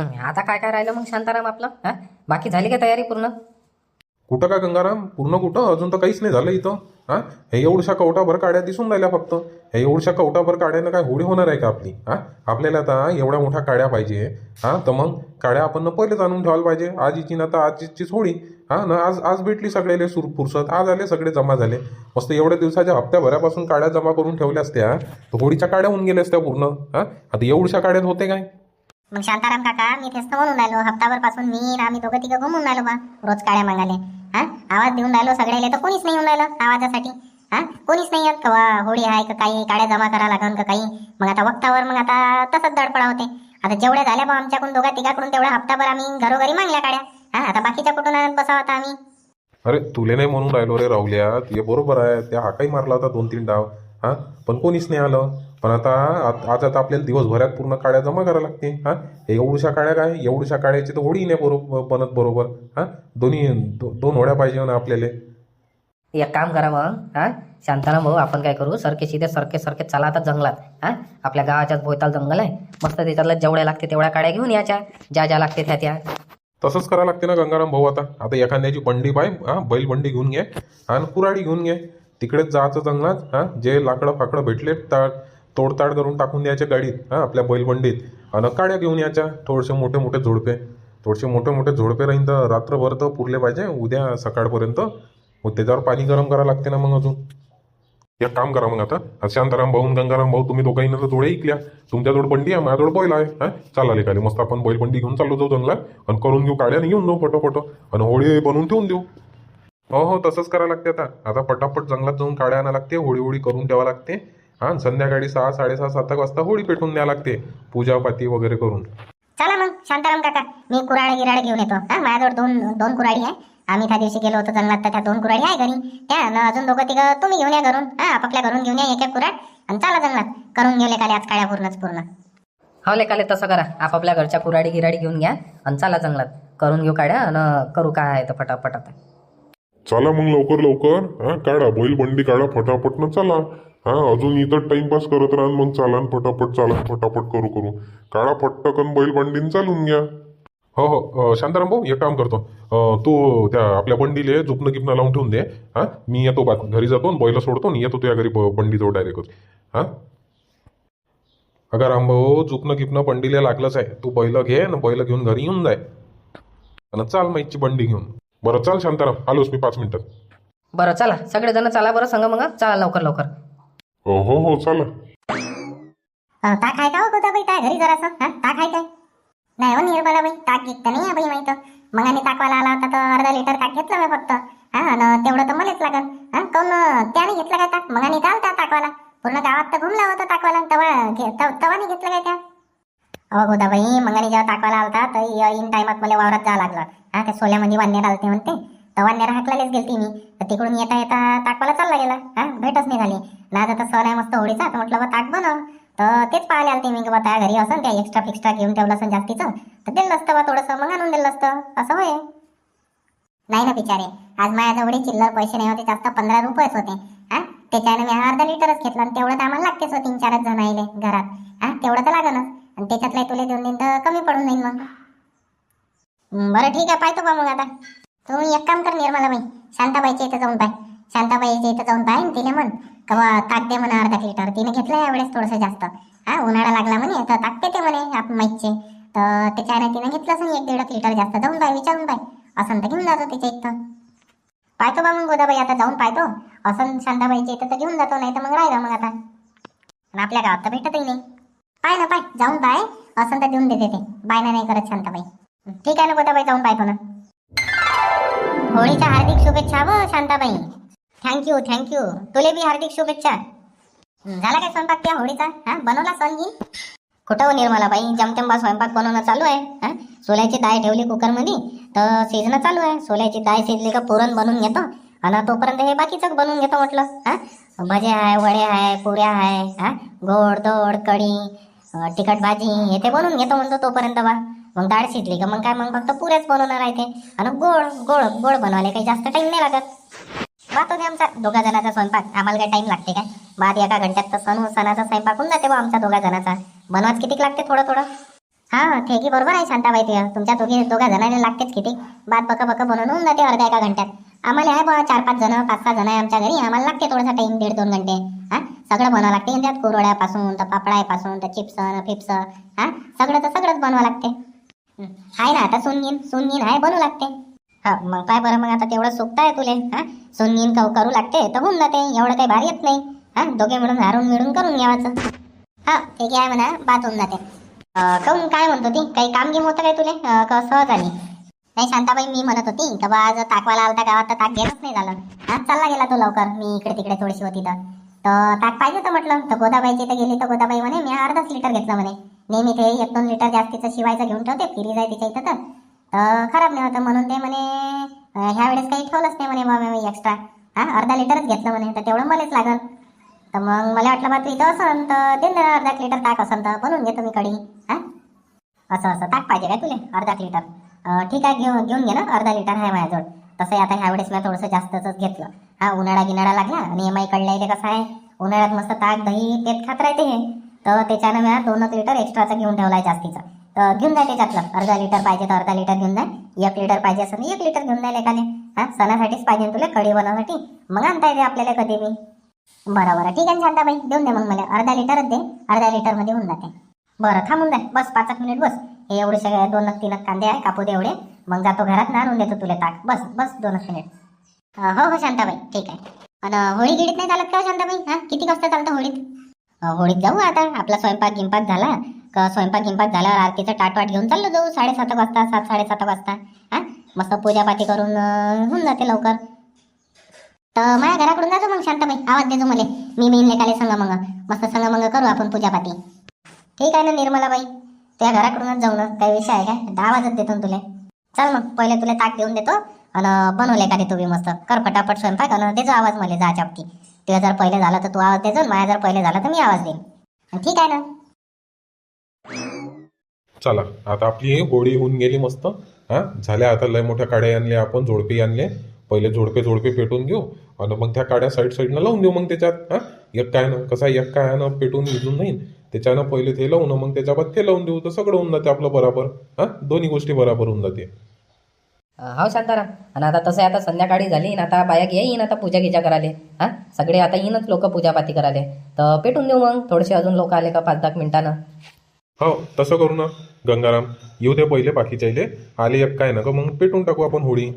आता काय काय राहिलं मग शांताराम आपलं? हा? बाकी झाली का तयारी पूर्ण? कुठं काय गंगाराम? पूर्ण कुठं? अजून तर काहीच नाही झालं इथं. हा? हे एवढशा कवटाभर काड्या दिसून राहिल्या फक्त. हे एवढशा कवटाभर काड्यानं काय होळी होणार आहे का आपली? हा? आपल्याला आता एवढ्या मोठ्या काड्या पाहिजे. हा? तर मग काड्या आपण पहिलेच आणून ठेवायला पाहिजे. आजीची ना तर आजीचीच होळी हा? ना आज आज भेटली सगळ्याले सुर फुरसत. आज आले सगळे जमा झाले. मस्त एवढ्या दिवसाच्या हप्त्याभरापासून काड्या जमा करून ठेवल्या असत्या. तर होळीच्या काड्या होऊन गेल्या असत्या पूर्ण. हा? आता एवढशा काड्यात होते काय? मग शांताराम काका मी तेच तर म्हणून राहिलो हप्ताभरपासून मी आम्ही दोघं तिघं घुमून राहिलो बा रोज काड्या मागाले. हा? आवाज देऊन राहिलो सगळ्याले तर कोणीच नाही येऊन राहिलं आवाजासाठी. हा? कोणीच नाही येत कवा होळी आहे का काही काड्या जमा करा लागन का काही. मग आता वक्तावर मग आता तसंच दडपडा होते. आता जेवढ्या झाल्या बा आमच्याकडून दोघा तिघाकडून तेवढ्या हप्ताभर आम्ही घरोघरी मागल्या काड्या. हा? आता बाकीच्या कुठून आणत बसावं आता आम्ही? अरे तुले नाही म्हणून राहिलो रे राहुल्या. ते बरोबर आहे. त्या हाकाही मारला होता दोन तीन डाव. हा? पण कोणीच नाही आलं. पण आता आज आता आपल्याला दिवसभरात पूर्ण काड्या जमा करायला लागते हा? हे एवढ्या काड्या काय? एवढ्या काड्याची तर होडी नाही बरोबर बनत बरोबर हा? दोन्ही दो- दोन होड्या पाहिजे ना आपल्याला. एक काम करा मग हा? शांताराम भाऊ आपण काय करू? सरके सीधे सरके सरके चला आता जंगलात हा? आपल्या गावाच्याच भोयताल जंगल आहे. मस्त त्याच्यातल्या जेवढ्या लागते तेवढ्या काड्या घेऊन याच्या ज्या ज्या लागते त्या त्या. तसंच करा लागते ना गंगाराम भाऊ आता. आता एखाद्याची बंडी पाय हा? बैल बंडी घेऊन घे आणि कुराडी घेऊन घे. तिकडेच जायचं जंगलात हा? जे लाकडं फाकडं भेटले ताड तोडताड करून टाकून द्यायच्या गाडीत हां आपल्या बैलबंडीत आणि काड्या घेऊन यायच्या थोडेसे मोठे मोठे झोडपे. थोडेसे मोठे मोठे झोडपे राहीन तर रात्रभर तर पुरले पाहिजे उद्या सकाळपर्यंत मग त्याच्यावर पाणी गरम करावं लागते ना मग अजून. एक काम करा मग आता आज शांताराम भाऊ गंगाराम भाऊ तुम्ही दोघांनी तर जोडे ऐकल्या. तुमच्याजवळ बंडी आहे माझ्याजवळ बैल आहे हां चालाले काली मस्त आपण बैल बंडी घेऊन चाललो जाऊ जंगलात. आणि करून घेऊ काड्या आणि घेऊन जाऊ फटोफटो. आणि होळी बनवून ठेवून देऊ. हो हो तसंच करावं लागते आता. आता पटापट जंगलात जाऊन काड्या आणा लागते होळी होळी करून ठेवा लागते. हा संध्याकाळी सहा साडेसहा सात वाजता होळी पेटून द्यावं लागते पूजापाती वगैरे करून. चला मग शांताराम काका मी कुराड गिराड घेऊन येतो. हा माझ्याजवळ दोन दोन कुराडी आहे. आम्ही त्या दिवशी गेलो होतो जंगलात तर त्या दोन कुराडी आहे घरी. त्या आणि अजून दोघं तिघं तुम्ही घेऊन या घरून. हा आपापल्या घरून घेऊन या एक एक कुराड आणि चला जंगलात करून घेऊ काले आज काळ्या पूर्णच पूर्ण. हो लेकाले तसं करा. आपापल्या घरच्या कुराडी गिराडी घेऊन घ्या आणि चला जंगलात. करून घेऊ काड्या आणि करू काय आहे तर फटाफट आता. चला मग लवकर लवकर. हा काढा. बैल बंडी काढा फटाफट न चला. हा अजून इथं टाइमपास करत राहा मग चाला न फटाफट चाला फटाफट करू करू. काढा फटकन बैल बंडीन चालून घ्या. हो हो शांताराम भाऊ एक काम करतो. तू त्या आपल्या बंडीले जुपणं गिपणं लावून ठेवून दे हा. मी येतो बा घरी जातो आणि बैल सोडतो आणि येतो तुझ्या घरी ब- बंडी जाऊ डायरेक्ट हा. अगं रामभाऊ जुपणं गिपणं बंडीला लागलंच आहे. तू बैल घे आणि बैल घेऊन घरी येऊन जाय. आणि चाल माईची बंडी घेऊन. बरं चाल शांताराम. आलोच मी पाच मिनिटात बरं चला. सगळेजण चला बरं संग मग चला लवकर लवकर. हो हो हो चला. अं, ताक आहे का हो गोदाबाई काय घरी जरासं हा? ताक आहे काय? नाही हो निर्मला बाई ताक घेत नाही आहे बाई माहीत. मग आणि ताकवाला आला होता तर अर्धा लिटर ताक घेतलं मी फक्त. हा आणि तेवढं तर मलाच लागल. हा काऊन अं, त्याने घेतलं काय ताक? मग आणि चालता ताकवाला. पूर्ण गावात तर घुमला होता ताकवाला. तवा घे- तव- तेव्हा घेतलं काय त्या? अहो गोदाबाई मग आणि जेव्हा ताकवाला आलता तर इन टायमात मला वावरात जावं लागलं. हा त्या सोल्यामध्ये वान्यार आलते म्हणते. तर वान्यार हाकलालेच गेलती मी. तर तिकडून येता येता ताकवाला चालला गेला. हा भेटच नाही झाली ना आता सण आहे मस्त होळीचा तर म्हटलं बा ताक बनव. तर तेच पाहायला आलते मी की बा त्या घरी असं त्या एक्स्ट्रा फिक्स्ट्रा घेऊन ठेवलं असं जास्तीचं. तर दिलं असतं बा थोडंसं मग आणून दिलं असतं. असं होय. नाही ना बिचारे. आज माझ्याजवळ चिल्लर पैसे नाही होते जास्त पंधरा रुपयेच होते. हा त्याच्यानं मी अर्धा लिटरच घेतलं आणि तेवढं तर आम्हाला लागतेच हो, तीन चारच जण आले घरात. हा तेवढं तर लागणच आणि त्याच्यातलं तुला देऊन दिन तर कमी पडून जाईल मग. बरं ठीक आहे पाहतो बा मग आता. तू एक काम कर निर्मला बाई शांताबाईच्या इथं जाऊन पाय. शांताबाईच्या इथं जाऊन पाय तिने म्हण कवा बा ताक दे म्हणा अर्धा लिटर. तिने घेतलं यावेळेस थोडंसं जास्त. हा उन्हाळा लागला म्हणे तर ताक देते म्हणे आप माईचे तर त्याच्याने तिने घेतलंच नाही एक दीड लिटर जास्त. जाऊन पाय विचारून पाय. असं तर घेऊन जातो तिच्या इथं. पाहतो बा मग गोदाबाई आता जाऊन पाहतो. असं शांताबाईच्या इथं तर घेऊन जातो नाही तर मग राहिला मग आता. आपल्या गावात तर भेटतही नाही. पाय ना पाय जाऊन पाय. असं तर देऊन देते ते. बायना नाही करत शांताबाई. ठीक आहे ना गोदाबाई जाऊन पाय ना होळीच्या हार्दिक शुभेच्छा व शांताबाई. थँक्यू थँक्यू तुले बी हार्दिक शुभेच्छा. झाला काय स्वयंपाक त्या होळीचा? हा बनवला सण घी कुठं हो निर्मला बाई. जमतेंबा स्वयंपाक बनवणं चालू आहे. हा सोल्याची डाळ ठेवली कुकरमध्ये. तर शिजणं चालू आहे. सोल्याची डाळ शिजली का पुरण बनवून घेतो. आणि तोपर्यंत हे बाकीचं बनवून घेतो म्हटलं. हा भजे आहे वडे आहे पुऱ्या आहे. हा गोड दोड कढी तिखट भाजी हे ते बनवून घेतो म्हणतो तोपर्यंत बा. मग डाळ शिजली का? मग काय? मग फक्त पुऱ्याच बनवणार आहे ते. आणि गोड गोड गोड बनवायला काही जास्त टाईम नाही लागत. बातो दे आमचा दोघा जणाचा स्वयंपाक. आम्हाला काय टाइम लागते काय? बाद एका घंट्यात तर सण सणाचा स्वयंपाक होऊन जाते बा आमचा दोघा जणाचा. बनवाच किती लागते थोडं थोडं? हा ठेकी बरोबर आहे शांताबाई ते तुमच्या दोघी दोघा जणांना लागतेच किती? बाद बक बक बनवून होऊन जाते अर्ध्या एका घंट्यात. आम्हाला आहे बा चार पाच जण पाच सहा जण आहे आमच्या घरी. आम्हाला लागते थोडासा टाइम दीड दोन घंटे. हा? सगळं बनवावं लागते. त्यात कोरोड्यापासून तर पापडापासून तर चिप्स फिप्स. हा? सगळं तर सगळंच बनवावं लागते. आहे ना आता सुनगीन सुनगीन आहे बनवू लागते. हा मग काय बरं मग आता तेवढं सुकता आहे तुले हा? सुनगीन का करू लागते तर होऊन जाते एवढं काही भारी येत नाही. हा दोघे मिळून हारून मिळून करून घ्यावाचं. हा ठीक आहे म्हणा बात होऊन जाते. कहून काय म्हणत होती? काही काम गिम होतं काय तुले? का सहज आली नाही शांताबाई मी म्हणत होती का बा आज ताकवाला आलता गावात तर ताक घेणंच नाही झालं. हा चालला गेला तो लवकर मी इकडे तिकडे थोडीशी होती तर. तर ताक पाहिजे तर म्हटलं तर गोदाबाईची तर गेली तर गोदाबाई म्हणे मी अर्धाच लिटर घेतलं म्हणे. नेहमी ते एक दोन लिटर जास्तीचं शिवायचं घेऊन ठेवते फ्रीज आहे तिच्या इथं तर. खराब नाही होतं म्हणून ते म्हणे ह्या वेळेस काही ठेवलंच नाही म्हणे बाबा मी एक्स्ट्रा हा अर्धा लिटरच घेतलं म्हणे तर तेवढं मलाच लागल. तर मग मला वाटलं बा तू इथं असन तर दे ना अर्धा लिटर ताक असन तर बनवून घेतो मी कडी हा? असं असं ताक पाहिजे काय तुले अर्धा लिटर? ठीक आहे घेऊन घेऊन घे ना अर्धा लिटर आहे माझ्याजवळ. तसं आता ह्या वेळेस मी थोडंसं जास्तच घेतलं. हा उन्हाळा गिनाळा लागला आणि एम आय कडल्या कसं आहे उन्हाळ्यात मस्त ताक दही पेत खात राहते हे. तर त्याच्यानं मी दोनच लिटर एक्स्ट्राचा घेऊन ठेवला आहे जास्तीचा. तर घेऊन जाय त्याच्यातलं. अर्धा लिटर पाहिजे तर अर्धा लिटर घेऊन जाय. एक लिटर पाहिजे असेल एक लिटर घेऊन जाय एकाने हा सणासाठीच पाहिजे ना तुला कढी बनवण्यासाठी. मग आणता येते आपल्याला कधी बी. बरं बरं. ठीक आहे ना शांताबाई? देऊन दे मग मला. अर्धा लिटरच दे. अर्धा लिटरमध्ये होऊन जाते. बरं थांबून जाय. बस पाच एक मिनिट बस. हे एवढे सगळे दोन तीन कांदे आहे कापू दे एवढे. मग जातो घरात ना आणून देतो तुला ताक बस बस दोन मिनिट हो हो शांताबाई. ठीक आहे. आणि होळी गिडीत नाही चालत का हो शांताबाई? हा किती वाजता चालतं होळीत? होळीत जाऊ आता. आपला स्वयंपाक गिंपाक झाला. का स्वयंपाक गिंपाक झाल्यावर आरतीचं टाटवाट घेऊन चाललो जाऊ साडेसात वाजता सात साडेसात वाजता. हा? मस्त पूजापाती करून होऊन जाते लवकर. तर माझ्या घराकडून जातो मग शांताबाई आवाज देतो मला. मी बिन लेखाले सांगा मग. मस्त सांगा मग करू आपण पूजापाती ठीक आहे ना निर्मलाबाई? त्या घराकडूनच जाऊ ना. काही विषय आहे काय आवाजच देतो ना तुले. चल मग. पहिले तुला ताक देऊन देतो. आणि बनवले का तू बी मस्त. कर फटाफट स्वयंपाक आणि देजो आवाज मला. जा चापती तुझं जर पहिले झालं तर तू आवाज देजो माझ्या जर पहिले झालं तर मी आवाज देईन. ठीक आहे ना? चला आता आपली गोळी होऊन गेली मस्त. हा झाल्या आता लय मोठ्या काड्या आणले आपण झोडपे आणले. पहिले झोडपे झोडपे पेटून घेऊ. आणि मग त्या काड्या साईड साईडनं लावून देऊ मग त्याच्यात. हा एक काय ना कसा एक काय ना पेटून विजून नाही त्याच्यानं पहिले ते लावून मग त्याच्याबाद ते लावून देऊ. तर सगळं होऊन जाते आपलं बराबर. हा दोन्ही गोष्टी बराबर होऊन जाते. हो शांताराम. आणि आता तसं आता संध्याकाळी झाली आणि आता बाया येईन आता पूजा गिजा करायले. हा? सगळे आता येईनच लोक पूजापाती करायले. तर पेटून देऊ मग. थोडेसे अजून लोक आले का पाच दहा मिनिटानं? हो तसं करू ना. गंगाराम येऊ दे पहिले बाकीच्या इले आले एक काय ना का मग पेटून टाकू आपण होळी.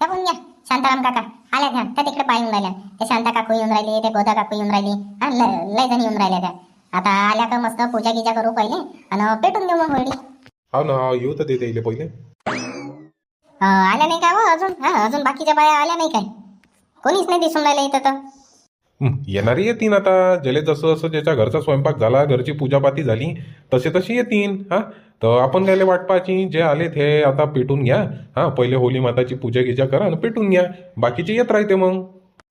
टाकून घ्या. शांताराम काका आल्या त्या. त्या तिकडे पाय येऊन राहिल्या. ते शांता काकू येऊन राहिली ते गोदा काकू येऊन राहिली. हा लय जण येऊन राहिल्या त्या. आता आल्या का मस्त पूजा गिजा करू पहिले आणि पेटून देऊ मग होळी. हा ना येऊ तर देते इले पहिले. आल्या नाही का हो अजून? हा अजून बाकीच्या बाया आल्या नाही काय? कोणीच नाही दिसून राहिलं इथं तर. हं, येणारी येतीन आता. ज्याला जसं जसं ज्याच्या घरचा स्वयंपाक झाला घरची पूजापाती झाली तसे तशी येतीन हा? तर आपण गायले वाट पाहायची जे आले ते आता पेटून घ्या हा? पहिले होली माताची पूजा गिजा करा आणि पेटून घ्या. बाकीचे येत राहते मग.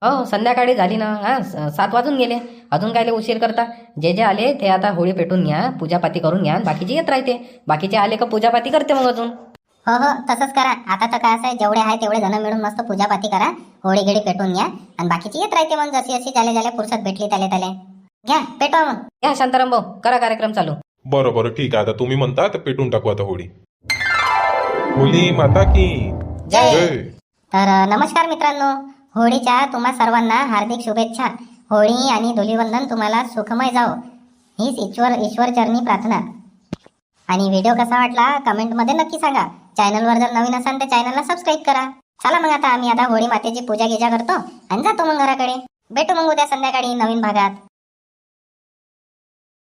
हो संध्याकाळी झाली ना हा? स- सात वाजून गेले. अजून काय लय उशीर करता? जे जे आले ते आता होळी पेटून घ्या पूजापाती करून घ्या आणि बाकीचे येत राहते. बाकीचे आले का पूजापाती करते मग अजून? हो हो तसंच करा. आता तर काय असं आहे जेवढे आहे तेवढे जण मिळून मस्त पूजापाती करा. होळी गिडी पेटून घ्या. आणि बाकीची येत राहते मग जशी जशी ज्याला ज्याला फुरसत भेटली त्याले त्याले. घ्या पेटवा मग. या शांताराम भाऊ करा कार्यक्रम चालू. बरं बरं ठीक आहे. आता तुम्ही म्हणता तर पेटून टाकू आता होळी. होली माता की जय. तर नमस्कार मित्रांनो. होळीच्या तुम्हा सर्वांना हार्दिक शुभेच्छा. होळी आणि धुलीवंदन तुम्हाला सुखमय जाओ हीच ईश्वर ईश्वर चरणी प्रार्थना. आणि व्हिडिओ कसा वाटला कमेंटमध्ये नक्की सांगा. चॅनलवर जर नवीन असाल तर चॅनलला सबस्क्राईब करा. चला मग आता आम्ही आता होळी मातेची पूजा गिजा करतो आणि जातो मग घराकडे. भेटू मग उद्या संध्याकाळी नवीन भागात.